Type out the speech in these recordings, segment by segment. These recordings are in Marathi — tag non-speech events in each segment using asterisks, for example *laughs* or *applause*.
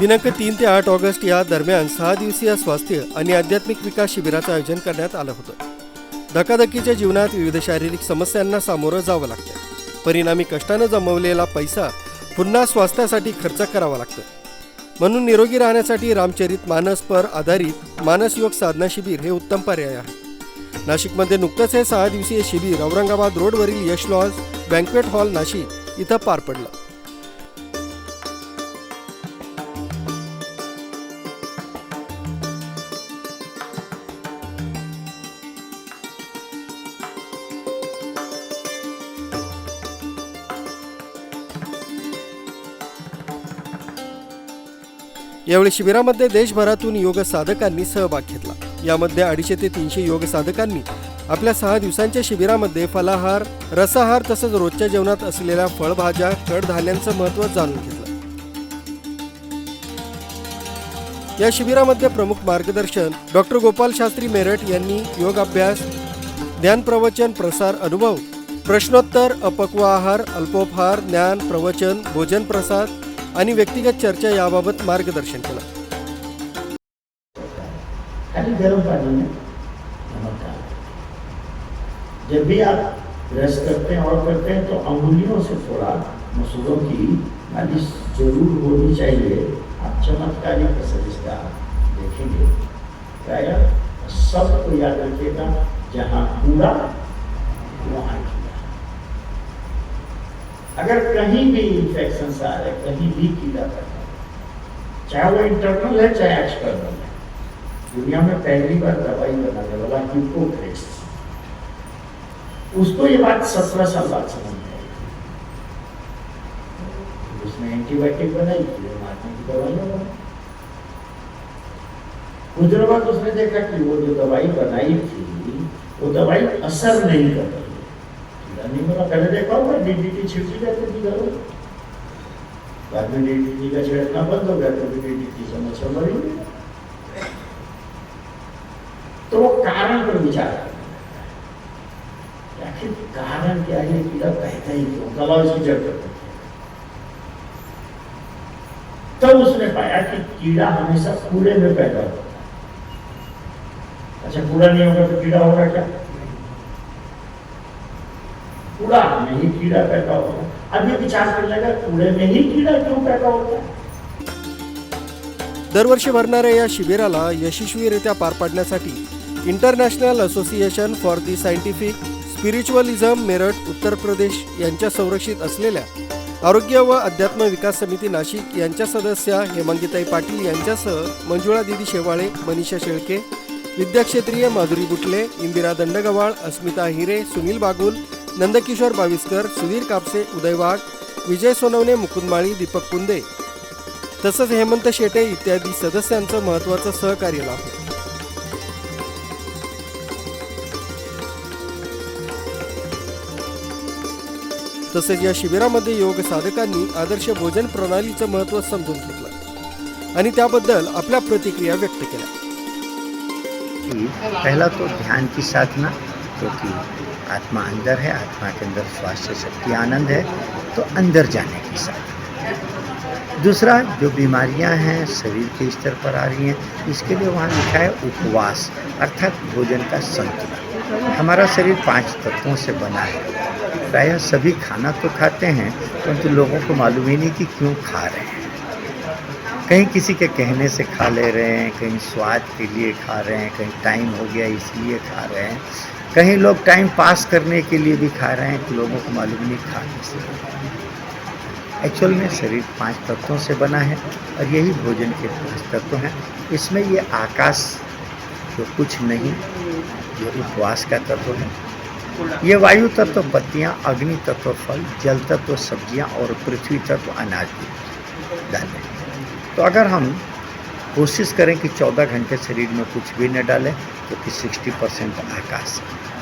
दिनांक तीन ते आठ ऑगस्ट या दरम्यान सहा दिवसीय स्वास्थ्य आणि आध्यात्मिक विकास शिबिराचं आयोजन करण्यात आलं होतं. धकाधकीच्या जीवनात विविध शारीरिक समस्यांना सामोरं जावं लागतं. परिणामी कष्टानं जमवलेला पैसा पुन्हा स्वास्थ्यासाठी खर्च करावा लागतो. म्हणून निरोगी राहण्यासाठी रामचरित मानसपर आधारित मानस योग साधना शिबिर हे उत्तम पर्याय आहे. नाशिकमध्ये नुकतंच हे सहा दिवसीय शिबिर औरंगाबाद रोडवरील Yash lodge banquet hall Nashik इथं पार पडलं. यावेळी शिबिरामध्ये देशभरातून योग साधकांनी सहभाग घेतला. यामध्ये अडीचशे ते तीनशे योग साधकांनी आपल्या सहा दिवसांच्या शिबिरामध्ये फलाहार रसाहार तसंच रोजच्या जेवणात असलेल्या फळभाज्या कडधान्यांचं महत्त्व जाणून घेतलं. या शिबिरामध्ये प्रमुख मार्गदर्शन डॉक्टर गोपाल शास्त्री मेरठ यांनी योग अभ्यास ज्ञान प्रवचन प्रसार अनुभव प्रश्नोत्तर अपक्व आहार अल्पोपहार ज्ञान प्रवचन भोजन प्रसाद आणि व्यक्तिगत चर्चा याबाबत मार्गदर्शन केलं. खाली गर्म पानी में नमक डाल जब भी आप रेस्ट करते हैं और करते हैं तो अंगुलियों से थोड़ा मसूरों की मालिश जरूर होनी चाहिए। आप चमत्कारी असर इसका देखेंगे। प्राय सबको याद रखिएगा जहाँ कूड़ा वहाँ अगर कहीं भी इंफेक्शन आ रहे कहीं भी कीड़ा हो, चाहे वो इंटरनल है चाहे एक्सटर्नल है दुनिया में पहली बार दवाई बनाने वाला हिपोक्रेट्स उसको ये बात सत्रह साल बाद समझ में उसने एंटीबायोटिक बनाई फिर मारने की दवाइयाँ बनाई। कुछ दिनों बाद उसने देखा कि वो जो दवाई बनाई थी वो दवाई असर नहीं कर रही। नहीं पहले देखा होगा डीडीटी छिड़की जाती थी घरों। बाद में डीडीटी का छिड़कना बंद हो गया तो डीडीटी से मच्छर मरी तो वो कारण पर विचार। आखिर कारण क्या है कीड़ा कहता ही क्यों दवा उसकी ज़रूरत तब उसने पाया कि कीड़ा हमेशा कूड़े में पैदा होता है अच्छा कूड़ा नहीं होगा तो कीड़ा होगा क्या कूड़ा में ही कीड़ा पैदा होगा अब ये विचार कर लगा कूड़े में ही कीड़ा क्यों पैदा होता है? दरवर्षी भरणाऱ्या या शिबिराला यशस्वीरित्या पार पाडण्यासाठी international association for the scientific spiritualism Meerut Uttar Pradesh यांच्या संरक्षित असलेल्या आरोग्य व अध्यात्म विकास समिती नाशिक यांच्या सदस्या हेमांगीताई पाटील यांच्यासह मंजुळा दिदी शेवाळे मनीषा शेळके विद्याक्षेत्रीय माधुरी बुटले इंदिरा दंडगवाळ अस्मिता हिरे सुनील बागुल नंदकिशोर बाविस्कर सुधीर कापसे उदय वाघ विजय सोनवणे मुकुंदमाळी दीपक कुंदे. तसंच हेमंत शेटे इत्यादी सदस्यांचं महत्त्वाचं सहकार्य लाभलं. तसेच या शिबिरामध्ये योग साधकांनी आदर्श भोजन प्रणालीचं महत्त्व समजून घेतलं आणि त्याबद्दल आपल्या प्रतिक्रिया व्यक्त केल्या. पहिला पहला तो ध्यान की साधना क्योंकि आत्मा अंदर है, आत्मा के अंदर स्वास्थ्य शक्ति, आनंद है तो अंदर जाने की साधना। दूसरा, जो बीमारियाँ हैं, शरीर के स्तर पर आ रही हैं, इसके लिए वहाँ लिखा है उपवास, अर्थात भोजन का संतुलन। हमारा शरीर पाँच तत्वों से बना है। प्रायः सभी खाना तो खाते हैं, परंतु तो लोगों को मालूम ही नहीं कि क्यों खा रहे हैं। कहीं किसी के कहने से खा ले रहे हैं, कहीं स्वाद के लिए खा रहे हैं, कहीं टाइम हो गया इसलिए खा रहे हैं। कहीं लोग टाइम पास करने के लिए भी खा रहे हैं कि लोगों को मालूम नहीं खाने से। एक्चुअल में शरीर पाँच तत्वों से बना है और यही भोजन के पाँच तत्व हैं। इसमें ये आकाश जो कुछ नहीं, ये उपवास का तत्व है। ये वायु तत्व पत्तियाँ, अग्नि तत्व फल, जल तत्व सब्ज़ियाँ और पृथ्वी तत्व अनाज भी डालें। तो अगर हम कोशिश करें कि 14 घंटे शरीर में कुछ भी न डालें तो कि 60 परसेंट आकाश। तो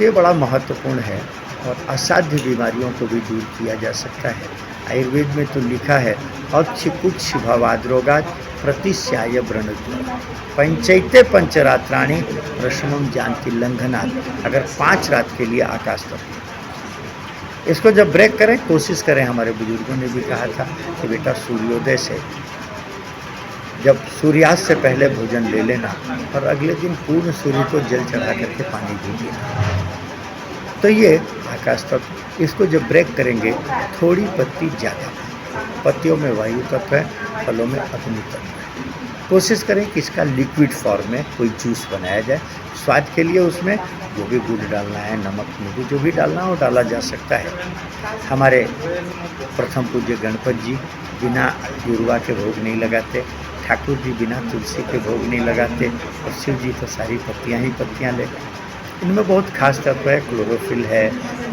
ये बड़ा महत्वपूर्ण है और असाध्य बीमारियों को भी दूर किया जा सकता है। आयुर्वेद में तो लिखा है अक्षिकुच्छ भवाद्रोगात प्रतिश्याय व्रणज्वर पंचैते पंचरात्राणी प्रश्नम जानती लंघनात्, अगर पाँच रात के लिए आकाश तत्व इसको जब ब्रेक करें, कोशिश करें, हमारे बुज़ुर्गों ने भी कहा था कि बेटा सूर्योदय से, जब सूर्यास्त से पहले भोजन ले लेना और अगले दिन पूर्ण सूर्य को जल चढ़ा करके पानी पीना तो ये आकाश तत्व, इसको जब ब्रेक करेंगे, थोड़ी पत्ती ज़्यादा पत्तियों में वायु तत्व है, फलों में अग्नि तत्व है। कोशिश करें कि इसका लिक्विड फॉर्म में कोई जूस बनाया जाए। स्वाद के लिए उसमें जो भी गुड़ डालना है, नमक, नींबू, जो भी डालना है, डाला जा सकता है। हमारे प्रथम पूज्य गणपत जी बिना गुरुआ के भोग नहीं लगाते, ठाकुर जी बिना तुलसी के भोग नहीं लगाते, और शिव जी तो सारी पत्तियाँ ही पत्तियाँ हैं इनमें बहुत खास तत्व है क्लोरोफिल है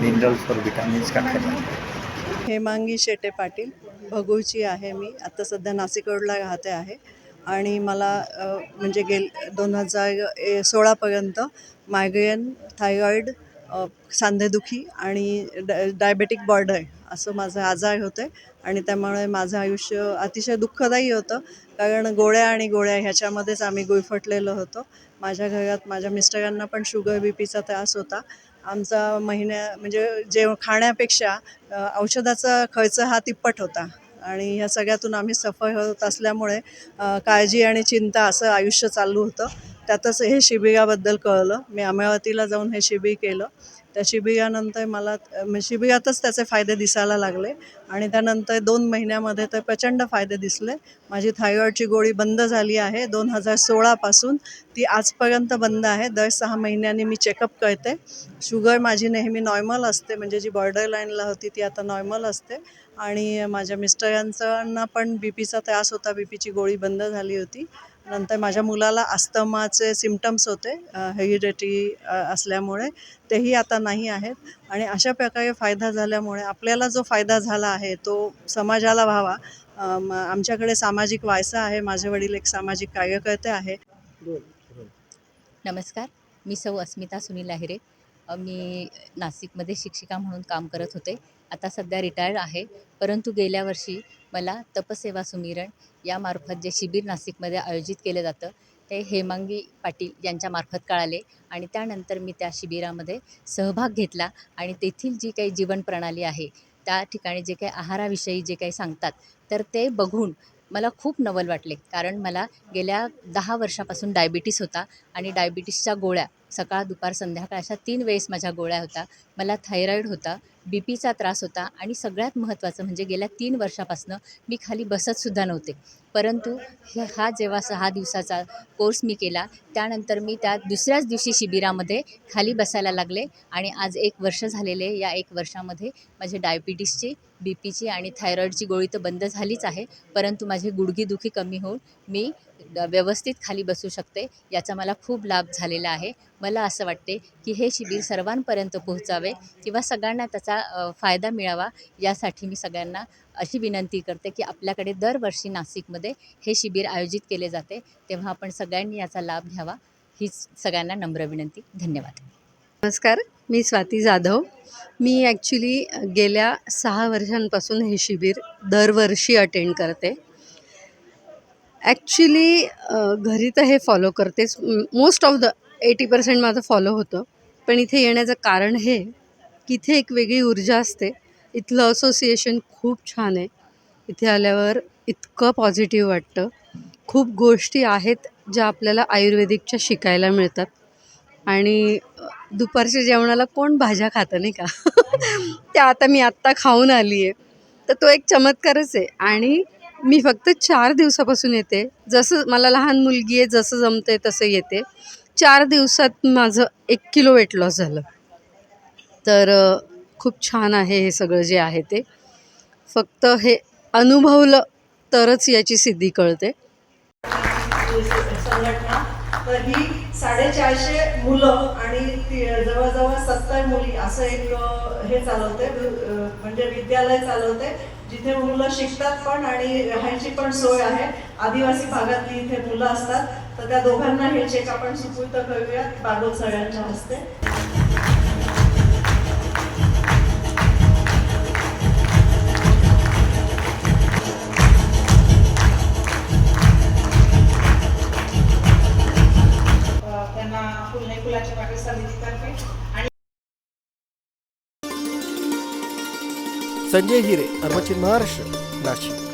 मिनरल्स और विटामिन का खजाना हेमांगी शेटे पाटील भगूची आहे मी आता सध्या नाशिक रोडला राहते आहे. आणि मला म्हणजे गेल दोन हजार ए सोळापर्यंत मायग्रेन थायरॉईड सांधेदुखी आणि डाय डायबेटिक बॉर्डर असं माझं आजार होते. आणि त्यामुळे माझं आयुष्य अतिशय दुःखदायी होतं. कारण गोळ्या आणि गोळ्या ह्याच्यामध्येच आम्ही गुळफटलेलो होतो. माझ्या घरात माझ्या मिस्टरांना पण शुगर बी पीचा त्रास होता. आमचा महिन्या म्हणजे जे खाण्यापेक्षा औषधाचा खर्च हा तिप्पट होता. आणि ह्या सगळ्यातून आम्ही सफर होत असल्यामुळे काळजी आणि चिंता असं आयुष्य चालू होतं. त्यातच हे शिबिराबद्दल कळलं. मी अमरावतीला जाऊन हे शिबिर केलं. त्या शिबिरानंतर मला अ, शिबिरातच त्याचे फायदे दिसायला लागले. आणि त्यानंतर दोन महिन्यामध्ये तर प्रचंड फायदे दिसले. माझी थायरॉईडची गोळी बंद झाली आहे. दोन हजार सोळापासून ती आजपर्यंत बंद आहे. दर सहा महिन्यांनी मी चेकअप करते. शुगर माझी नेहमी नॉर्मल असते म्हणजे जी बॉर्डर लाईनला होती ती आता नॉर्मल असते. आणि माझ्या मिस्टरांचांना पण बी पीचा त्रास होता. बी पीची गोळी बंद झाली होती. नंतर माझ्या मुलाला अस्थमाचे सिमटम्स होते हेरिडेटरी असल्यामुळे तेही आता नाही आहेत. आणि अशा प्रकारे फायदा झाल्यामुळे आपल्याला जो फायदा झाला आहे तो समाजाला व्हावा. आमच्याकडे सामाजिक वायसा आहे माझे वडील एक सामाजिक कार्यकर्ते आहे नमस्कार. मी सौ अस्मिता सुनील लाहिरे. मी नाशिकमध्ये शिक्षिका म्हणून काम करत होते. आता सध्या रिटायर्ड आहे. परंतु गेल्या वर्षी मला तपसेवा सुमिरण यामार्फत जे शिबिर नाशिकमध्ये आयोजित केलं जातं ते हेमांगी पाटील यांच्यामार्फत कळाले आणि त्यानंतर मी त्या शिबिरामध्ये सहभाग घेतला आणि तेथील जी काही जीवनप्रणाली आहे त्या ठिकाणी जे काही आहाराविषयी जे काही सांगतात तर ते बघून मला खूप नवल वाटले. कारण मला गेल्या दहा वर्षापासून डायबिटीस होता आणि डायबिटीसच्या गोळ्या सकाळ दुपार संध्याकाळ अशा तीन वेळेस माझ्या गोळ्या होता. मला थायरॉईड होता बी पीचा त्रास होता आणि सगळ्यात महत्त्वाचं म्हणजे गेल्या तीन वर्षापासनं मी खाली बसतसुद्धा नव्हते. परंतु हे हा जेव्हा सहा दिवसाचा कोर्स मी केला त्यानंतर मी त्या दुसऱ्याच दिवशी शिबिरामध्ये खाली बसायला लागले आणि आज एक वर्ष झालेले या एक वर्षामध्ये माझे डायबिटीसची बी पीची आणि थायरॉईडची गोळी तर बंद झालीच आहे परंतु माझी गुडघीदुखी कमी होऊन मी व्यवस्थित खाली बसू शकते याचा मला खूप लाभ झालेला आहे. मला असं वाटते की हे शिबिर सर्वांपर्यंत पोहोचावे किंवा सगळ्यांना त्याचा फायदा मिळावा यासाठी मी सगळ्यांना अशी विनंती करते की आपल्याकडे दरवर्षी नाशिकमध्ये हे शिबिर आयोजित केले जाते. तेव्हा आपण सगळ्यांनी याचा लाभ घ्यावा हीच सगळ्यांना नम्र विनंती. धन्यवाद. नमस्कार मी स्वाती जाधव. मी ॲक्च्युली गेल्या सहा वर्षांपासून हे शिबिर दरवर्षी अटेंड करते. ॲक्च्युली घरी तर हे फॉलो करतेच. Most of the eighty percent माझं फॉलो होतं. पण इथे येण्याचं कारण हे की इथे एक वेगळी ऊर्जा असते. इथलं असोसिएशन खूप छान आहे. इथे आल्यावर इतकं पॉझिटिव्ह वाटतं. खूप गोष्टी आहेत ज्या आपल्याला आयुर्वेदिकच्या शिकायला मिळतात. आणि दुपारच्या जेवणाला कोण भाज्या खातं नाही का? *laughs* त्या आता मी आत्ता खाऊन आली आहे तर तो एक चमत्कारच आहे. आणि मी फक्त चार दिवसापासून येते. जसं मला लहान मुलगी आहे जसं जमते आहे तसं येते. चार दिवसात माझं एक किलो वेट लॉस झालं. तर खूप छान आहे हे सगळं जे आहे ते. फक्त हे अनुभवलं तरच याची सिद्धी कळते. संघटना तर ही साडेचारशे मुलं जवळजवळ सत्तर मुली असं एक हे चालवते म्हणजे विद्यालय चालवते जिथे मुलं शिकतात पण आणि राहायची पण सोय आहे. आदिवासी भागातली इथे मुलं असतात. तर त्या दोघांना हे चेक आपण सुपूर्त करूयात बागोल सगळ्यांच्या हस्ते. संजय हिरे अर्वचिन महाराष्ट्र नाशिक.